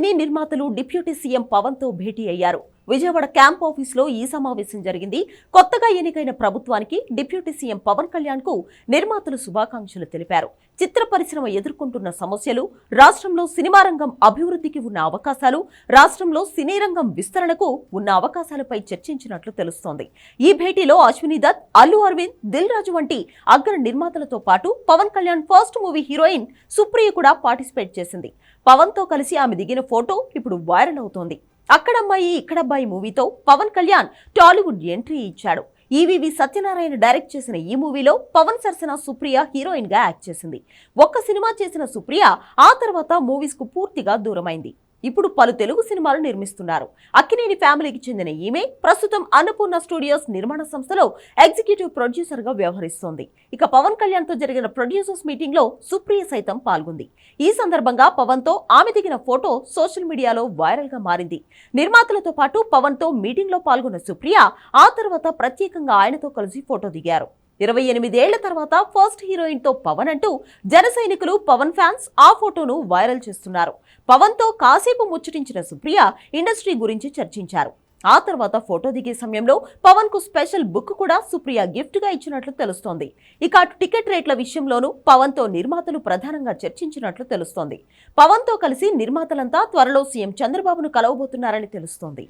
సినీ నిర్మాతలు deputy CM పవన్తో భేటీ అయ్యారు. Vijayawada camp ఆఫీసులో ఈ సమావేశం జరిగింది. కొత్తగా ఎన్నికైన ప్రభుత్వానికి డిప్యూటీ సీఎం పవన్ కళ్యాణ్కు నిర్మాతలు శుభాకాంక్షలు తెలిపారు. చిత్ర పరిశ్రమ ఎదుర్కొంటున్న సమస్యలు రాష్ట్రంలో సినిమా రంగం అభివృద్ధికి ఉన్న అవకాశాలు రాష్ట్రంలో సినీ రంగం విస్తరణకు ఉన్న అవకాశాలపై చర్చించినట్లు తెలుస్తోంది. ఈ భేటీలో అశ్విని దత్ అల్లు అరవింద్ దిల్ రాజు వంటి అగ్ర నిర్మాతలతో పాటు Pawan Kalyan first movie heroine Supriya కూడా పార్టిసిపేట్ చేసింది. పవన్తో కలిసి ఆమె దిగిన ఫోటో ఇప్పుడు వైరల్ అవుతోంది. అక్కడమ్మాయి ఇక్కడబ్బాయి మూవీతో పవన్ కళ్యాణ్ టాలీవుడ్ ఎంట్రీ ఇచ్చాడు. ఈవీవి సత్యనారాయణ డైరెక్ట్ చేసిన ఈ మూవీలో పవన్ సరసన సుప్రియ హీరోయిన్గా యాక్ట్ చేసింది. ఒక్క సినిమా చేసిన సుప్రియ ఆ తర్వాత మూవీస్కు పూర్తిగా దూరమైంది. ఇప్పుడు పలు తెలుగు సినిమాలు నిర్మిస్తున్నారు. అక్కినేని ఫ్యామిలీకి చెందిన ఈమె ప్రస్తుతం అన్నపూర్ణ స్టూడియోస్ నిర్మాణ సంస్థలో ఎగ్జిక్యూటివ్ ప్రొడ్యూసర్గా వ్యవహరిస్తోంది. ఇక పవన్ కళ్యాణ్తో జరిగిన ప్రొడ్యూసర్స్ మీటింగ్లో సుప్రియ సైతం పాల్గొంది. ఈ సందర్భంగా పవన్తో ఆమె దిగిన ఫోటో సోషల్ మీడియాలో వైరల్గా మారింది. నిర్మాతలతో పాటు పవన్తో మీటింగ్లో పాల్గొన్న సుప్రియ ఆ తర్వాత ప్రత్యేకంగా ఆయనతో కలిసి ఫోటో దిగారు. ఇరవై ఎనిమిదేళ్ళ తర్వాత ఫస్ట్ హీరోయిన్తో పవన్ అంటూ జన సైనికులు పవన్ ఫ్యాన్స్ ఆ ఫోటోను వైరల్ చేస్తున్నారు. పవన్తో కాసేపు ముచ్చటించిన సుప్రియ ఇండస్ట్రీ గురించి చర్చించారు. ఆ తర్వాత ఫోటో దిగే సమయంలో పవన్కు స్పెషల్ బుక్ కూడా సుప్రియ గిఫ్ట్గా ఇచ్చినట్లు తెలుస్తోంది. ఇక అటు టికెట్ రేట్ల విషయంలోనూ పవన్తో నిర్మాతలు ప్రధానంగా చర్చించినట్లు తెలుస్తోంది. పవన్తో కలిసి నిర్మాతలంతా త్వరలో సీఎం చంద్రబాబును కలవబోతున్నారని తెలుస్తోంది.